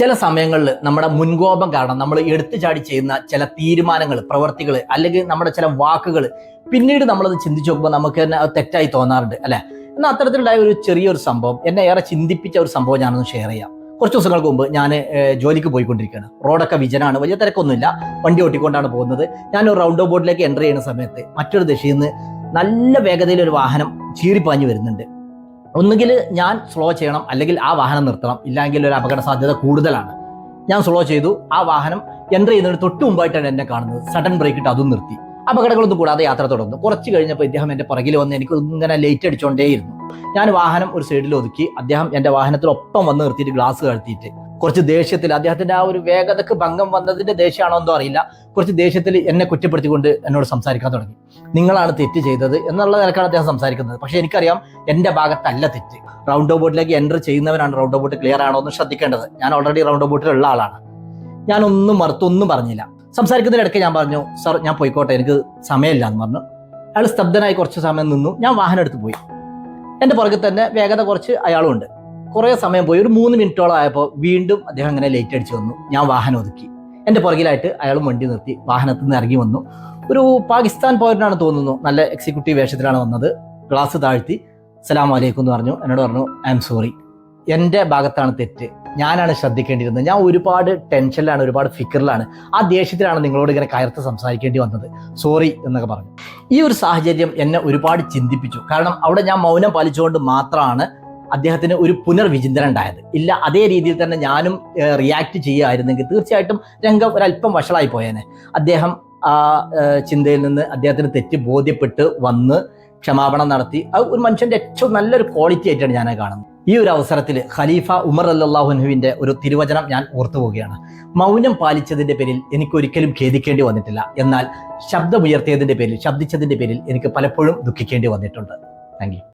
ചില സമയങ്ങളിൽ നമ്മുടെ മുൻകോപം കാരണം നമ്മൾ എടുത്തു ചാടി ചെയ്യുന്ന ചില തീരുമാനങ്ങൾ പ്രവർത്തികൾ അല്ലെങ്കിൽ നമ്മുടെ ചില വാക്കുകൾ പിന്നീട് നമ്മളത് ചിന്തിച്ചു നോക്കുമ്പോൾ നമുക്ക് തന്നെ അത് തെറ്റായി തോന്നാറുണ്ട് അല്ലെ? എന്നാൽ അത്തരത്തിലുണ്ടായ ഒരു ചെറിയൊരു സംഭവം എന്നെ ഏറെ ചിന്തിപ്പിച്ച ഒരു സംഭവം ഞാനൊന്ന് ഷെയർ ചെയ്യാം. കുറച്ച് ദിവസങ്ങൾക്ക് മുമ്പ് ഞാൻ ജോലിക്ക് പോയിക്കൊണ്ടിരിക്കുകയാണ്. റോഡൊക്കെ വിജനാണ് വലിയ തിരക്കൊന്നുമില്ല. വണ്ടി ഓട്ടിക്കൊണ്ടാണ് പോകുന്നത്. ഞാൻ ഒരു റൗണ്ട് ബോർഡിലേക്ക് എന്റർ ചെയ്യുന്ന സമയത്ത് മറ്റൊരു ദിശയിൽ നിന്ന് നല്ല വേഗതയിൽ ഒരു വാഹനം ചീറിപ്പാഞ്ഞു വരുന്നുണ്ട്. ഒന്നുകിൽ ഞാൻ സ്ലോ ചെയ്യണം അല്ലെങ്കിൽ ആ വാഹനം നിർത്തണം. ഇല്ലെങ്കിൽ ഒരു അപകട സാധ്യത കൂടുതലാണ്. ഞാൻ സ്ലോ ചെയ്തു ആ വാഹനം എന്റർ ചെയ്യുന്നതിന് തൊട്ട് മുമ്പായിട്ടാണ് എന്നെ കാണുന്നത്. സഡൻ ബ്രേക്ക് ഇട്ട് അതും നിർത്തി. അപകടങ്ങളൊന്നും കൂടാതെ യാത്ര തുടർന്നു. കുറച്ച് കഴിഞ്ഞപ്പോൾ ഇദ്ദേഹം എന്റെ പുറകിൽ വന്ന് എനിക്ക് ഇങ്ങനെ ലേറ്റ് അടിച്ചുകൊണ്ടേയിരുന്നു ഞാൻ വാഹനം ഒരു സൈഡിൽ ഒതുക്കി അദ്ദേഹം എന്റെ വാഹനത്തിൽ ഒപ്പം വന്ന് നിർത്തിയിട്ട് ഗ്ലാസ് കഴുത്തിയിട്ട് കുറച്ച് ദേഷ്യത്തിൽ അദ്ദേഹത്തിന്റെ ആ ഒരു വേഗതക്ക് ഭംഗം വന്നതിന്റെ ദേഷ്യമാണോ എന്തോ അറിയില്ല. കുറച്ച് ദേഷ്യത്തിൽ എന്നെ കുറ്റപ്പെടുത്തിക്കൊണ്ട് എന്നോട് സംസാരിക്കാൻ തുടങ്ങി. നിങ്ങളാണ് തെറ്റ് ചെയ്തത് എന്നുള്ള നിലക്കാണ് അദ്ദേഹം സംസാരിക്കുന്നത്. പക്ഷെ എനിക്കറിയാം എന്റെ ഭാഗത്തല്ല തെറ്റ്. റൗണ്ട് ബോട്ടിലേക്ക് എന്റർ ചെയ്യുന്നവനാണ് റൗണ്ട് ബോട്ട് ക്ലിയർ ആണോ എന്ന് ശ്രദ്ധിക്കേണ്ടത്. ഞാൻ ഓൾറെഡി റൗണ്ട് ബോട്ടിലുള്ള ആളാണ്. ഞാൻ ഒന്നും മറുത്തൊന്നും പറഞ്ഞില്ല. സംസാരിക്കുന്നതിനിടയ്ക്ക് ഞാൻ പറഞ്ഞു സർ ഞാൻ പോയിക്കോട്ടെ എനിക്ക് സമയമില്ല എന്ന് പറഞ്ഞു. അയാൾ സ്തബ്ധനായി കുറച്ച് സമയം നിന്നു. ഞാൻ വാഹനം എടുത്ത് പോയി. എന്റെ പുറകിൽ തന്നെ വേഗത കുറച്ച് അയാളും ഉണ്ട്. കുറേ സമയം പോയി. ഒരു മൂന്ന് മിനിറ്റോളം ആയപ്പോൾ വീണ്ടും അദ്ദേഹം അങ്ങനെ ലേറ്റ് അടിച്ച് വന്നു. ഞാൻ വാഹനം ഒതുക്കി. എന്റെ പുറകിലായിട്ട് അയാളും വണ്ടി നിർത്തി വാഹനത്തിൽ നിന്ന് ഇറങ്ങി വന്നു. ഒരു പാകിസ്ഥാൻ പൗരനാണ് തോന്നുന്നു. നല്ല എക്സിക്യൂട്ടീവ് വേഷത്തിലാണ് വന്നത്. ഗ്ലാസ് താഴ്ത്തി സലാം അലൈക്കും എന്ന് പറഞ്ഞു. എന്നോട് പറഞ്ഞു ഐ എം സോറി. എന്റെ ഭാഗത്താണ് തെറ്റ്. ഞാനാണ് ശ്രദ്ധിക്കേണ്ടിയിരുന്നത്. ഞാൻ ഒരുപാട് ടെൻഷനിലാണ് ഒരുപാട് ഫിക്കറിലാണ് ആ ദേഷ്യത്തിലാണ് നിങ്ങളോട് ഇങ്ങനെ കയർത്ത് സംസാരിക്കേണ്ടി വന്നത്. സോറി എന്നൊക്കെ പറഞ്ഞു. ഈ ഒരു സാഹചര്യം എന്നെ ഒരുപാട് ചിന്തിപ്പിച്ചു. കാരണം അവിടെ ഞാൻ മൗനം പാലിച്ചുകൊണ്ട് മാത്രമാണ് അദ്ദേഹത്തിന് ഒരു പുനർവിചിന്തനം ഉണ്ടായത്. ഇല്ല അതേ രീതിയിൽ തന്നെ ഞാനും റിയാക്ട് ചെയ്യുമായിരുന്നെങ്കിൽ തീർച്ചയായിട്ടും രംഗം ഒരല്പം വഷളായി പോയേനെ. അദ്ദേഹം ആ ചിന്തയിൽ നിന്ന് അദ്ദേഹത്തിന് തെറ്റ് ബോധ്യപ്പെട്ട് വന്ന് ക്ഷമാപണം നടത്തി. അത് ഒരു മനുഷ്യന്റെ ഏറ്റവും നല്ലൊരു ക്വാളിറ്റി ആയിട്ടാണ് ഞാൻ കാണുന്നത്. ഈ ഒരു അവസരത്തിൽ ഖലീഫ ഉമർ അല്ലാഹുനുവിന്റെ ഒരു തിരുവചനം ഞാൻ ഓർത്തു പോവുകയാണ്. മൗനം പാലിച്ചതിന്റെ പേരിൽ എനിക്ക് ഒരിക്കലും ഖേദിക്കേണ്ടി വന്നിട്ടില്ല. എന്നാൽ ശബ്ദമുയർത്തിയതിന്റെ പേരിൽ ശബ്ദിച്ചതിന്റെ പേരിൽ എനിക്ക് പലപ്പോഴും ദുഃഖിക്കേണ്ടി വന്നിട്ടുണ്ട്. താങ്ക്